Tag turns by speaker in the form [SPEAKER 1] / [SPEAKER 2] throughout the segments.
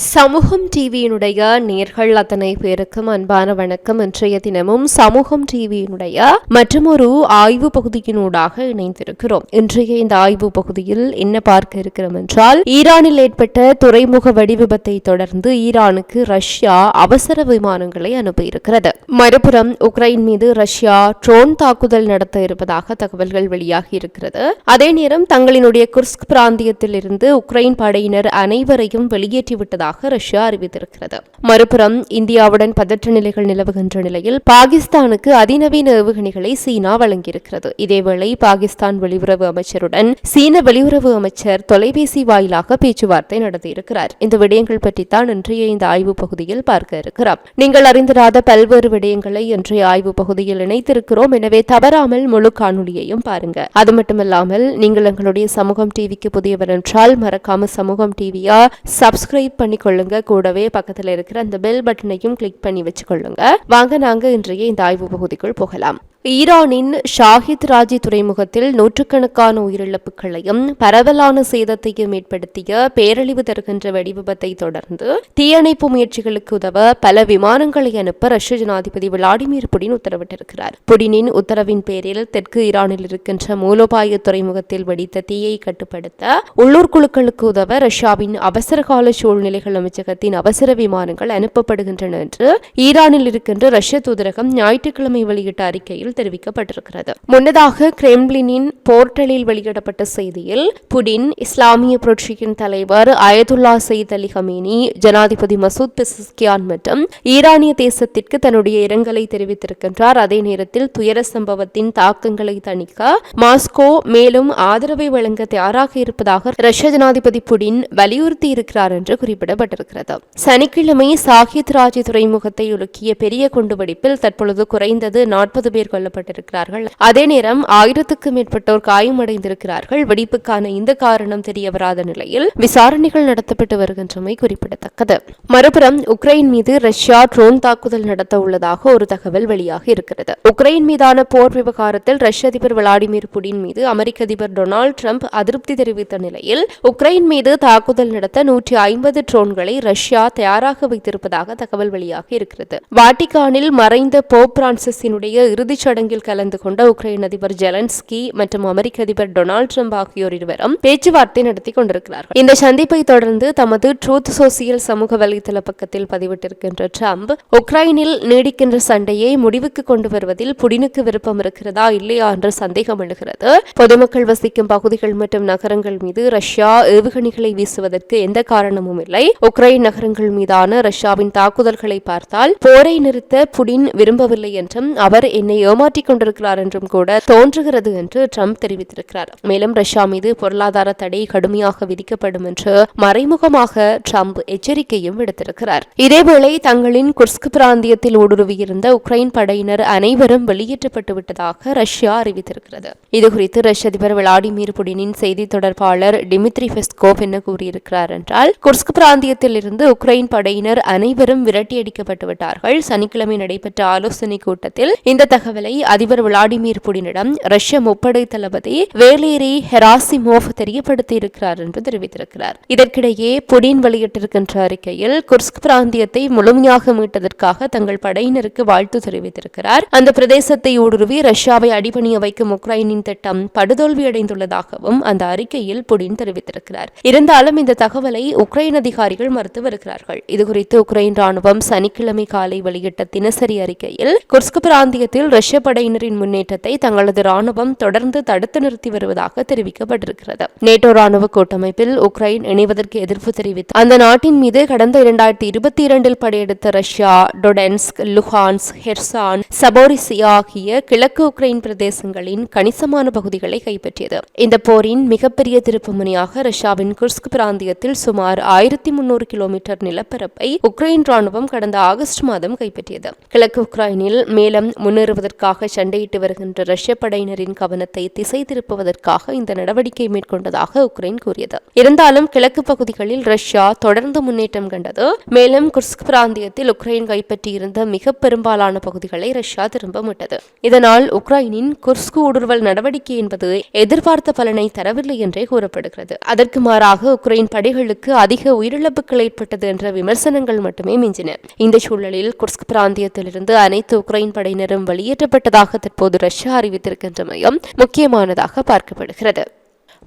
[SPEAKER 1] சமூகம் டிவியினுடைய நேர்கள் அத்தனை பேருக்கும் அன்பான வணக்கம். இன்றைய தினமும் சமூகம் டிவியினுடைய மற்றொரு ஆய்வு பகுதியினூடாக இணைந்திருக்கிறோம். இன்றைய இந்த ஆய்வு பகுதியில் என்ன பார்க்க இருக்கிறோம் என்றால் ஈரானில் ஏற்பட்ட துறைமுக வெடிவிபத்தை தொடர்ந்து ஈரானுக்கு ரஷ்யா அவசர விமானங்களை அனுப்பியிருக்கிறது. மறுபுறம் உக்ரைன் மீது ரஷ்யா ட்ரோன் தாக்குதல் நடத்த இருப்பதாக தகவல்கள் வெளியாகி இருக்கிறது. அதே நேரம் தங்களினுடைய குர்ஸ்க் பிராந்தியத்தில் இருந்து உக்ரைன் படையினர் அனைவரையும் வெளியேற்றிவிட்டதாக ரஷ்யா அறிவித்திருக்கிறது. மறுபுறம் இந்தியாவுடன் பதற்ற நிலைகள் நிலவுகின்ற நிலையில் பாகிஸ்தானுக்கு அதிநவீன ஏவுகணைகளை சீனா வழங்கியிருக்கிறது. இதேவேளை பாகிஸ்தான் வெளியுறவு அமைச்சருடன் சீன வெளியுறவு அமைச்சர் தொலைபேசி வாயிலாக பேச்சுவார்த்தை நடத்தியிருக்கிறார். இந்த விடயங்கள் பற்றித்தான் இன்றைய இந்த ஆய்வு பகுதியில் பார்க்க இருக்கிறோம். நீங்கள் அறிந்திராத பல்வேறு விடயங்களை இன்றைய ஆய்வு பகுதியில் இணைத்திருக்கிறோம். எனவே தவறாமல் முழு காணொலியையும் பாருங்க. அது மட்டுமல்லாமல் நீங்கள் எங்களுடைய சமூகம் டிவிக்கு புதியவர் என்றால் மறக்காம சமூகம் டிவியா சப்ஸ்கிரைப் பண்ணி கொள்ளுங்க. கூடவே பக்கத்தில் இருக்கிற அந்த பெல் பட்டனையும் கிளிக் பண்ணி வச்சுக்கொள்ளுங்க. வாங்க நாங்க இன்றைய இந்த ஆய்வு பகுதிக்குள் போகலாம். ஈரானின் ஷாஹித் ராஜி துறைமுகத்தில் நூற்றுக்கணக்கான உயிரிழப்புகளையும் பரவலான சேதத்தையும் ஏற்படுத்திய பேரழிவு தருகின்ற வெடிவிபத்தை தொடர்ந்து தீயணைப்பு முயற்சிகளுக்கு உதவ பல விமானங்களை அனுப்ப ரஷ்ய ஜனாதிபதி விளாடிமிர் புடின் உத்தரவிட்டிருக்கிறார். புடினின் உத்தரவின் பேரில் தெற்கு ஈரானில் இருக்கின்ற மூலோபாய துறைமுகத்தில் வெடித்த தீயை கட்டுப்படுத்த உள்ளூர் குழுக்களுக்கு உதவ ரஷ்யாவின் அவசரகால சூழ்நிலைகள் அமைச்சகத்தின் அவசர விமானங்கள் அனுப்பப்படுகின்றன என்று ஈரானில் இருக்கின்ற ரஷ்ய தூதரகம் ஞாயிற்றுக்கிழமை வெளியிட்ட அறிக்கையில் தெரிவிக்கப்பட்டிருக்கிறது. முன்னதாக கிரெம்ளினின் போர்ட்டலில் வெளியிடப்பட்ட செய்தியில் புடின் இஸ்லாமிய புரட்சியின் தலைவர் அயதுல்லா சயித் அலி ஹமீனி ஜனாதிபதி மசூத் பெசிஸ்கியான் மற்றும் ஈரானிய தேசத்திற்கு தன்னுடைய இரங்கலை தெரிவித்திருக்கின்றார். அதே நேரத்தில் துயர சம்பவத்தின் தாக்கங்களை தணிக்க மாஸ்கோ மேலும் ஆதரவை வழங்க தயாராக இருப்பதாக ரஷ்ய ஜனாதிபதி புடின் வலியுறுத்தி இருக்கிறார் என்று குறிப்பிடப்பட்டிருக்கிறது. சனிக்கிழமை சாகித் ராஜி துறைமுகத்தை உலுக்கிய பெரிய குண்டுவெடிப்பில் தற்பொழுது குறைந்தது நாற்பது பேர் கொல்லப்பட்டிருக்கிறார்கள். அதே நேரம் ஆயிரத்துக்கும் மேற்பட்டோர் காயமடைந்திருக்கிறார்கள். வெடிப்புக்கான இந்த காரணம் தெரியவராத நிலையில் விசாரணைகள் நடத்தப்பட்டு வருகின்றமை குறிப்பிடத்தக்கது. மறுபுறம் உக்ரைன் மீது ரஷ்யா ட்ரோன் தாக்குதல் நடத்த உள்ளதாக ஒரு தகவல் வெளியாகி இருக்கிறது. உக்ரைன் மீதான போர் விவகாரத்தில் ரஷ்ய அதிபர் விளாடிமிர் புடின் மீது அமெரிக்க அதிபர் டொனால்டு ட்ரம்ப் அதிருப்தி தெரிவித்த நிலையில் உக்ரைன் மீது தாக்குதல் நடத்த நூற்றி ஐம்பது ட்ரோன்களை ரஷ்யா தயாராக வைத்திருப்பதாக தகவல் வெளியாகி இருக்கிறது. வாட்டிகானில் மறைந்த போப் பிரான்சிஸினுடைய இறுதிச் சடங்கில் கலந்து கொண்ட உக்ரைன் அதிபர் ஜெலன்ஸ்கி மற்றும் அமெரிக்க அதிபர் டொனால்டு ட்ரம்ப் ஆகியோர் இருவரும் பேச்சுவார்த்தை நடத்தி கொண்டிருக்கிறார்கள் இந்த சந்திப்பை தொடர்ந்து தமது ட்ரூத் சோசியல் சமூக வலைதள பக்கத்தில் பதிவிட்டிருக்கின்ற ட்ரம்ப் உக்ரைனில் நீடிக்கின்ற சண்டையை முடிவுக்கு கொண்டு வருவதில் புடினுக்கு விருப்பம் இருக்கிறதா இல்லையா என்ற சந்தேகம் எழுகிறது பொதுமக்கள் வசிக்கும் பகுதிகள் மற்றும் நகரங்கள் மீது ரஷ்யா ஏவுகணைகளை வீசுவதற்கு எந்த காரணமும் இல்லை உக்ரைன் நகரங்கள் மீதான ரஷ்யாவின் தாக்குதல்களை பார்த்தால் போரை நிறுத்த புடின் விரும்பவில்லை என்றும் அவர் என்னை ஏமாற்றிக் கொண்டிருக்கிறார் என்றும் கூட தோன்றுகிறது என்று ட்ரம்ப் தெரிவித்திருக்கிறார். மேலும் ரஷ்யா மீது பொருளாதார தடை கடுமையாக விதிக்கப்படும் என்று மறைமுகமாக ட்ரம்ப் எச்சரிக்கையும் விடுத்திருக்கிறார். இதேவேளை தங்களின் குர்ஸ்க் பிராந்தியத்தில் ஊடுருவியிருந்த உக்ரைன் படையினர் அனைவரும் வெளியேற்றப்பட்டு விட்டதாக ரஷ்யா அறிவித்திருக்கிறது. இதுகுறித்து ரஷ்ய அதிபர் விளாடிமிர் புடினின் செய்தி தொடர்பாளர் டிமித்ரி பெஸ்கோவ் என்ன கூறியிருக்கிறார் என்றால் குர்ஸ்க் பிராந்தியத்தில் இருந்து உக்ரைன் படையினர் அனைவரும் விரட்டியடிக்கப்பட்டு விட்டார்கள். சனிக்கிழமை நடைபெற்ற ஆலோசனை கூட்டத்தில் இந்த தகவலை அதிபர் விளாடிமிர் புடினிடம் ரஷ்ய முப்படை தளபதி வேலேரி ஹெராசிமோவ் தெரியப்படுத்தியிருக்கிறார் என்று தெரிவித்திருக்கிறார். இதற்கிடையே புடின் வெளியிட்டிருக்கின்ற அறிக்கையில் குர்ஸ்க் பிராந்தியத்தை முழுமையாக மீட்டதற்காக தங்கள் படையினருக்கு வாழ்த்து தெரிவித்திருக்கிறார். அந்த பிரதேசத்தை ஊடுருவி ரஷ்யாவை அடிபணிய வைக்கும் உக்ரைனின் திட்டம் படுதோல்வியடைந்துள்ளதாகவும் அந்த அறிக்கையில் புடின் தெரிவித்திருக்கிறார். இருந்தாலும் இந்த தகவலை உக்ரைன் அதிகாரிகள் மறுத்து வருகிறார்கள். இதுகுறித்து உக்ரைன் ராணுவம் சனிக்கிழமை காலை வெளியிட்ட தினசரி அறிக்கையில் குர்ஸ்க் பிராந்தியத்தில் ரஷ்ய படையினரின் முன்னேற்றத்தை தங்களது ராணுவம் தொடர்ந்து தடுத்து நிறுத்தி வருவதாக தெரிவிக்கப்பட்டிருக்கிறது. நேட்டோ ராணுவ கூட்டமைப்பில் உக்ரைன் இணைவதற்கு எதிர்ப்பு தெரிவித்து அந்த நாட்டின் மீது கடந்த இரண்டாயிரத்தி இருபத்தி இரண்டில் படையெடுத்த ரஷ்யா டொடென்ஸ்க் லுஹான்ஸ் ஹெர்சான் சபோரிசியா ஆகிய கிழக்கு உக்ரைன் பிரதேசங்களின் கணிசமான பகுதிகளை கைப்பற்றியது. இந்த போரின் மிகப்பெரிய திருப்புமுனையாக ரஷ்யாவின் குர்ஸ்க் பிராந்தியத்தில் சுமார் ஆயிரத்தி முன்னூறு கிலோமீட்டர் நிலப்பரப்பை உக்ரைன் ராணுவம் கடந்த ஆகஸ்ட் மாதம் கைப்பற்றியது. கிழக்கு உக்ரைனில் மேலும் முன்னேறுவதற்காக பகுதிகளுக்காக சண்டையிட்டு வருகின்ற ரஷ்ய படையினரின் கவனத்தை திசை திருப்புவதற்காக இந்த நடவடிக்கை மேற்கொண்டதாக உக்ரைன் கூறியது. இருந்தாலும் கிழக்கு பகுதிகளில் ரஷ்யா தொடர்ந்து முன்னேற்றம் கண்டது. மேலும் குர்ஸ்க் பிராந்தியத்தில் உக்ரைன் கைப்பற்றியிருந்த மிக பெரும்பாலான பகுதிகளை ரஷ்யா திரும்ப மீட்டது. இதனால் உக்ரைனின் குர்ஸ்க் ஊடுருவல் நடவடிக்கை என்பது எதிர்பார்த்த பலனை தரவில்லை என்றே கூறப்படுகிறது. அதற்கு மாறாக உக்ரைன் படைகளுக்கு அதிக உயிரிழப்புகள் ஏற்பட்டது என்ற விமர்சனங்கள் மட்டுமே மிஞ்சின. இந்த சூழலில் குர்ஸ்க் பிராந்தியத்திலிருந்து அனைத்து உக்ரைன் படையினரும் வெளியேற்றப்பட்டதாக தற்போது ரஷ்யா அறிவித்திருக்கின்றமையும் முக்கியமானதாக பார்க்கப்படுகிறது.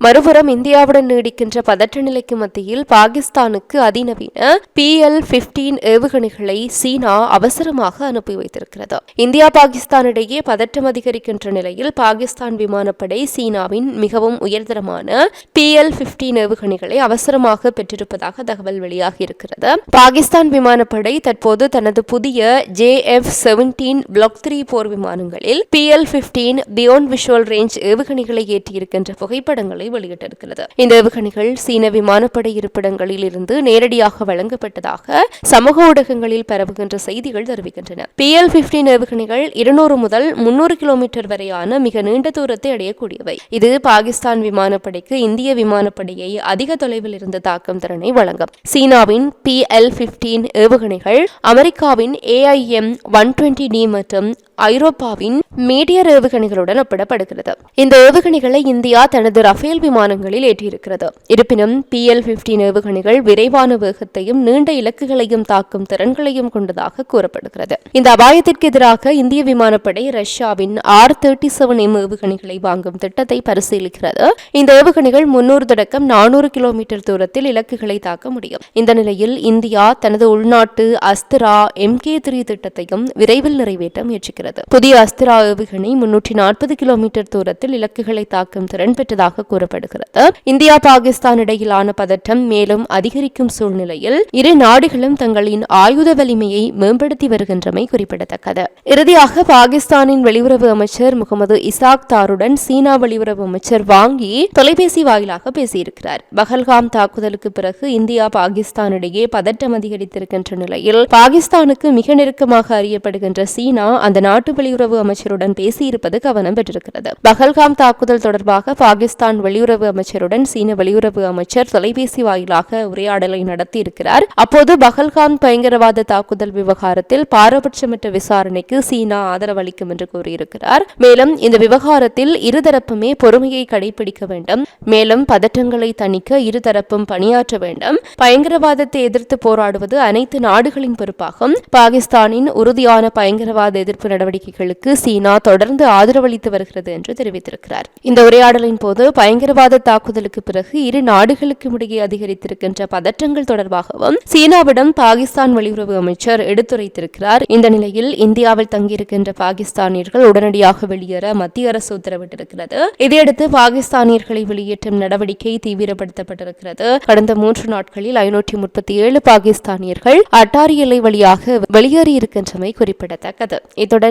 [SPEAKER 1] மறுபுறம் இந்தியாவுடன் நீடிக்கின்ற பதற்ற நிலைக்கு மத்தியில் பாகிஸ்தானுக்கு அதிநவீன பி எல் பிப்டீன் ஏவுகணைகளை சீனா அவசரமாக அனுப்பி வைத்திருக்கிறது. இந்தியா பாகிஸ்தான் இடையே பதற்றம் அதிகரிக்கின்ற நிலையில் பாகிஸ்தான் விமானப்படை சீனாவின் மிகவும் உயர்தரமான பி எல் பிப்டீன் ஏவுகணைகளை அவசரமாக பெற்றிருப்பதாக தகவல் வெளியாகி இருக்கிறது பாகிஸ்தான் விமானப்படை தற்போது தனது புதிய J F seventeen block three போர் விமானங்களில் P L fifteen beyond visual range ஏவுகணைகளை ஏற்றியிருக்கின்ற புகைப்படங்களை வெளியிட்டிருக்கிறது. இந்த ஏவுகணைகள் சீன விமானப்படை இருப்பிடங்களில் இருந்து நேரடியாக வழங்கப்பட்டதாக சமூக ஊடகங்களில் பரவுகின்ற செய்திகள் தெரிவிக்கின்றன. பி எல் பிப்டீன் ஏவுகணைகள் இருநூறு முதல் முன்னூறு கிலோமீட்டர் வரையான மிக நீண்ட தூரத்தை அடையக்கூடியவை. இது பாகிஸ்தான் விமானப்படைக்கு இந்திய விமானப்படையை அதிக தொலைவில் இருந்து தாக்கும் திறனை வழங்கும். சீனாவின் பி எல் பிப்டீன் ஏவுகணைகள் அமெரிக்காவின் ஏஐஎம் ஒன் டுவெண்ட்டி டி மற்றும் ஐரோப்பாவின் மீடியர் ஏவுகணைகளுடன் ஒப்பிடப்படுகிறது. இந்த ஏவுகணைகளை இந்தியா தனது ரஃபேல் விமானங்களில் ஏற்றியிருக்கிறது. இருப்பினும் பி எல் பிப்டீன் ஏவுகணைகள் விரைவான வேகத்தையும் நீண்ட இலக்குகளையும் தாக்கும் திறன்களையும் கொண்டதாக கூறப்படுகிறது. இந்த அபாயத்திற்கு எதிராக இந்திய விமானப்படை ரஷ்யாவின் ஆர் தேர்ட்டி செவன் எம் ஏவுகணைகளை வாங்கும் திட்டத்தை பரிசீலிக்கிறது. இந்த ஏவுகணைகள் முன்னூறு தொடக்கம் நானூறு கிலோமீட்டர் தூரத்தில் இலக்குகளை தாக்க முடியும். இந்த நிலையில் இந்தியா தனது உள்நாட்டு அஸ்திரா எம் கே த்ரீ திட்டத்தையும் விரைவில் நிறைவேற்ற முயற்சிக்கிறது. புதிய அஸ்திர ஏவுகணை முன்னூற்றி நாற்பது கிலோமீட்டர் தூரத்தில் இலக்குகளை தாக்கும் திறன் பெற்றதாக கூறப்படுகிறது. இந்தியா பாகிஸ்தான் இடையிலான பதற்றம் மேலும் அதிகரிக்கும் சூழ்நிலையில் இரு நாடுகளும் தங்களின் ஆயுத வலிமையை மேம்படுத்தி வருகின்றமை குறிப்பிடத்தக்கது. இறுதியாக பாகிஸ்தானின் வெளியுறவு அமைச்சர் முகமது இசாக் தாருடன் சீனா வெளியுறவு அமைச்சர் வாங்கி தொலைபேசி வாயிலாக பேசியிருக்கிறார். பஹல்காம் தாக்குதலுக்கு பிறகு இந்தியா பாகிஸ்தான் இடையே பதற்றம் அதிகரித்திருக்கின்ற நிலையில் பாகிஸ்தானுக்கு மிக நெருக்கமாக அறியப்படுகின்ற சீனா அந்த நாட்டு அந்நாட்டு வெளியுறவு அமைச்சருடன் பேசியிருப்பது கவனம் பெற்றிருக்கிறது. பஹல்காம் தாக்குதல் தொடர்பாக பாகிஸ்தான் வெளியுறவு அமைச்சருடன் சீன வெளியுறவு அமைச்சர் தொலைபேசி வாயிலாக உரையாடலை நடத்தியிருக்கிறார். அப்போது பஹல்காம் பயங்கரவாத தாக்குதல் விவகாரத்தில் பாரபட்சமற்ற விசாரணைக்கு சீனா ஆதரவளிக்கும் என்று கூறியிருக்கிறார். மேலும் இந்த விவகாரத்தில் இருதரப்புமே பொறுமையை கடைபிடிக்க வேண்டும். மேலும் பதற்றங்களை தணிக்க இருதரப்பும் பணியாற்ற வேண்டும். பயங்கரவாதத்தை எதிர்த்து போராடுவது அனைத்து நாடுகளின் பொறுப்பாகும். பாகிஸ்தானின் உறுதியான பயங்கரவாத எதிர்ப்பு நடவடிக்கைகளுக்கு சீனா தொடர்ந்து ஆதரவளித்து வருகிறது என்று தெரிவித்திருக்கிறார். இந்த உரையாடலின் போது பயங்கரவாத தாக்குதலுக்கு பிறகு இரு நாடுகளுக்கும் இடையே அதிகரித்திருக்கின்ற பதற்றங்கள் தொடர்பாகவும் சீனாவிடம் பாகிஸ்தான் வெளியுறவு அமைச்சர் எடுத்துரைத்திருக்கிறார். இந்த நிலையில் இந்தியாவில் தங்கியிருக்கின்ற பாகிஸ்தானியர்கள் உடனடியாக வெளியேற மத்திய அரசு உத்தரவிட்டிருக்கிறது. இதையடுத்து பாகிஸ்தானியர்களை வெளியேற்றும் நடவடிக்கை தீவிரப்படுத்தப்பட்டிருக்கிறது. கடந்த மூன்று நாட்களில் ஐநூற்றி முப்பத்தி ஏழு பாகிஸ்தானியர்கள் அட்டாரி எல்லை வழியாக வெளியேறியிருக்கின்றமை குறிப்பிடத்தக்கது. இத்துடன்